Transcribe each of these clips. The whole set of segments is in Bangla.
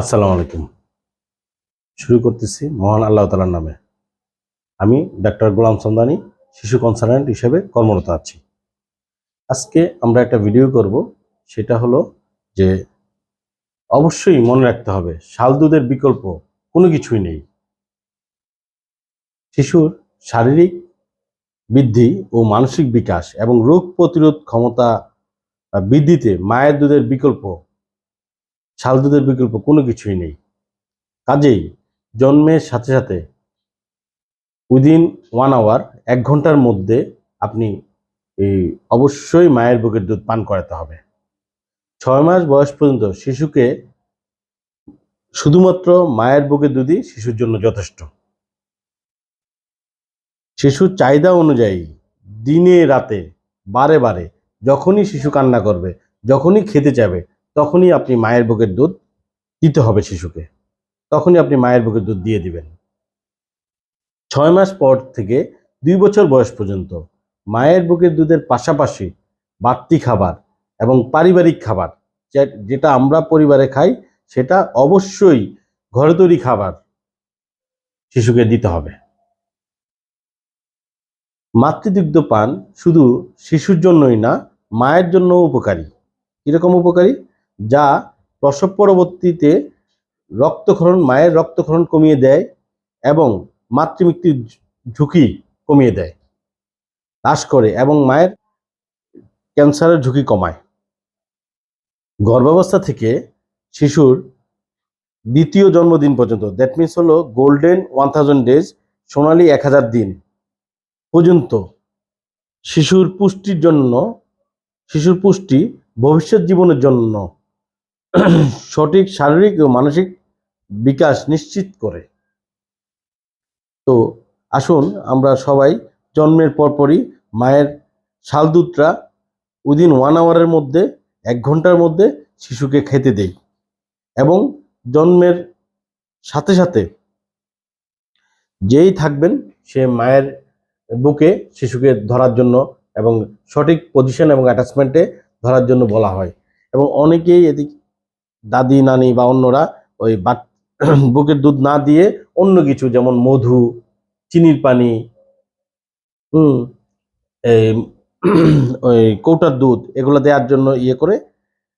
আসসালামু আলাইকুম। শুরু করতেছি মহান আল্লাহ তালার নামে। আমি ডাক্তার গোলাম সন্দানি শিশু কনসালটেন্ট হিসেবে কর্মরত আছি। আজকে আমরা একটা ভিডিও করব, সেটা হলো যে অবশ্যই মনে রাখতে হবে, শাল দুধের বিকল্প কোনো কিছুই নেই। শিশুর শারীরিক বৃদ্ধি ও মানসিক বিকাশ এবং রোগ প্রতিরোধ ক্ষমতা বৃদ্ধিতে মায়ের দুধের বিকল্প শাল দুধের বিকল্প কোনো কিছুই নেই। কাজেই জন্মের সাথে সাথে উইদিন ওয়ান আওয়ার এক ঘণ্টার মধ্যে আপনি এই অবশ্যই মায়ের বুকের দুধ পান করাতে হবে। ছয় মাস বয়স পর্যন্ত শিশুকে শুধুমাত্র মায়ের বুকের দুধই শিশুর জন্য যথেষ্ট। শিশুর চাহিদা অনুযায়ী দিনে রাতে, বারে বারে যখনই শিশু কান্না করবে, যখনই খেতে চাবে তখনই আপনি মায়ের বুকের দুধ দিতে হবে শিশুকে। তখনই আপনি মায়ের বুকের দুধ দিয়ে দিবেন। ছয় মাস পর থেকে দুই বছর বয়স পর্যন্ত মায়ের বুকের দুধের পাশাপাশি বাড়তি খাবার এবং পারিবারিক খাবার যেটা আমরা পরিবারে খাই, সেটা অবশ্যই ঘরে তৈরি খাবার শিশুকে দিতে হবে। মাতৃদুগ্ধ পান শুধু শিশুর জন্যই না, মায়ের জন্য উপকারী। কীরকম উপকারী? যা প্রসব পরবর্তীতে রক্তক্ষরণ, মায়ের রক্তক্ষরণ কমিয়ে দেয় এবং মাতৃমৃত্যুর ঝুঁকি কমিয়ে দেয়, হ্রাস করে এবং মায়ের ক্যান্সারের ঝুঁকি কমায়। গর্ভাবস্থা থেকে শিশুর দ্বিতীয় জন্মদিন পর্যন্ত দ্যাট মিনস হলো গোল্ডেন ওয়ান থাউজেন্ড ডেজ সোনালি এক হাজার দিন পর্যন্ত শিশুর পুষ্টির জন্য, শিশুর পুষ্টি ভবিষ্যৎ জীবনের জন্য সঠিক শারীরিক ও মানসিক বিকাশ নিশ্চিত করে। তো আসুন আমরা সবাই জন্মের পরপরই মায়ের শাল দুধটা উইদিন ওয়ান আওয়ারের মধ্যে, এক ঘণ্টার মধ্যে শিশুকে খেতে দেই এবং জন্মের সাথে সাথে যেই থাকবেন সে মায়ের বুকে শিশুকে ধরার জন্য এবং সঠিক পজিশন এবং অ্যাটাচমেন্টে ধরার জন্য বলা হয়। এবং অনেকেই এদিক দাদি, নানি বা অন্যরা ওই বুকের দুধ না দিয়ে অন্য কিছু, যেমন মধু, চিনির পানি, হুম, এই ওই কৌটার দুধ, এগুলো দেওয়ার জন্য ইয়ে করে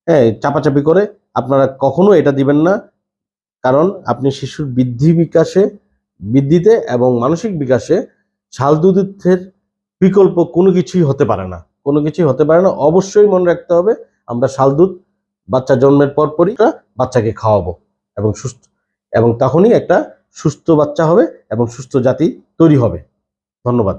হ্যাঁ চাপাচাপি করে, আপনারা কখনো এটা দিবেন না। কারণ আপনি শিশুর বৃদ্ধি বিকাশে, বৃদ্ধিতে এবং মানসিক বিকাশে শাল দুধের বিকল্প কোনো কিছুই হতে পারে না। কোনো কিছুই হতে পারে না। অবশ্যই মনে রাখতে হবে, আমরা শাল দুধ বাচ্চা জন্মের পরপরই আমরা বাচ্চাকে খাওয়াবো এবং সুস্থ, এবং তখনই একটা সুস্থ বাচ্চা হবে এবং সুস্থ জাতি তৈরি হবে। ধন্যবাদ।